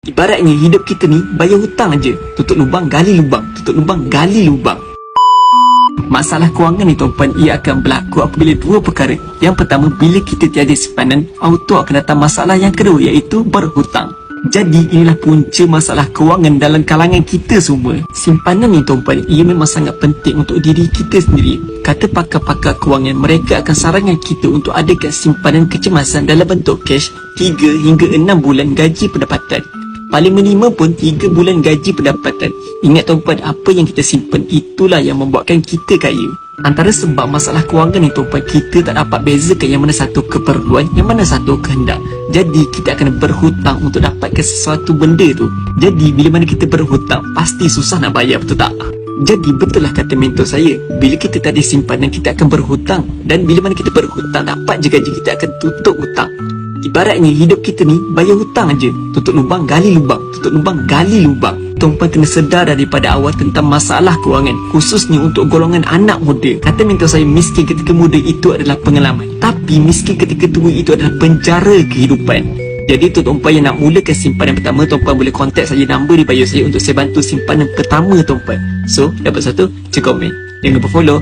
Ibaratnya hidup kita ni bayar hutang aja. Tutup lubang, gali lubang. Tutup lubang, gali lubang. Masalah kewangan ni tuan-puan ia akan berlaku apabila dua perkara. Yang pertama, bila kita tiada simpanan, auto akan datang masalah yang kedua iaitu berhutang. Jadi inilah punca masalah kewangan dalam kalangan kita semua. Simpanan ni tuan-puan, ia memang sangat penting untuk diri kita sendiri. Kata pakar-pakar kewangan, mereka akan sarankan kita untuk adakan simpanan kecemasan dalam bentuk cash 3 hingga 6 bulan gaji pendapatan. Paling minimum pun 3 bulan gaji pendapatan. Ingat tuan-puan, apa yang kita simpan itulah yang membuatkan kita kaya. Antara sebab masalah kewangan ni tuan-puan, kita tak dapat bezakan yang mana satu keperluan, yang mana satu kehendak. Jadi kita akan berhutang untuk dapatkan sesuatu benda tu. Jadi bila mana kita berhutang, pasti susah nak bayar betul tak? Jadi betul lah kata mentor saya Bila kita tak ada simpanan kita akan berhutang Dan bila mana kita berhutang dapat je gaji kita akan tutup hutang Ibaratnya hidup kita ni bayar hutang aja. Tutup lubang, gali lubang. Tutup lubang, gali lubang. Tuan-puan kena sedar daripada awal tentang masalah kewangan. Khususnya untuk golongan anak muda. Kata mentor saya, miskin ketika muda itu adalah pengalaman. Tapi miskin ketika tua itu adalah penjara kehidupan. Jadi untuk tuan-puan yang nak mulakan simpanan pertama, tuan-puan boleh kontak saya nombor di bio saya untuk saya bantu simpanan pertama tuan-puan. So, dapat satu, cek komen. Jangan lupa follow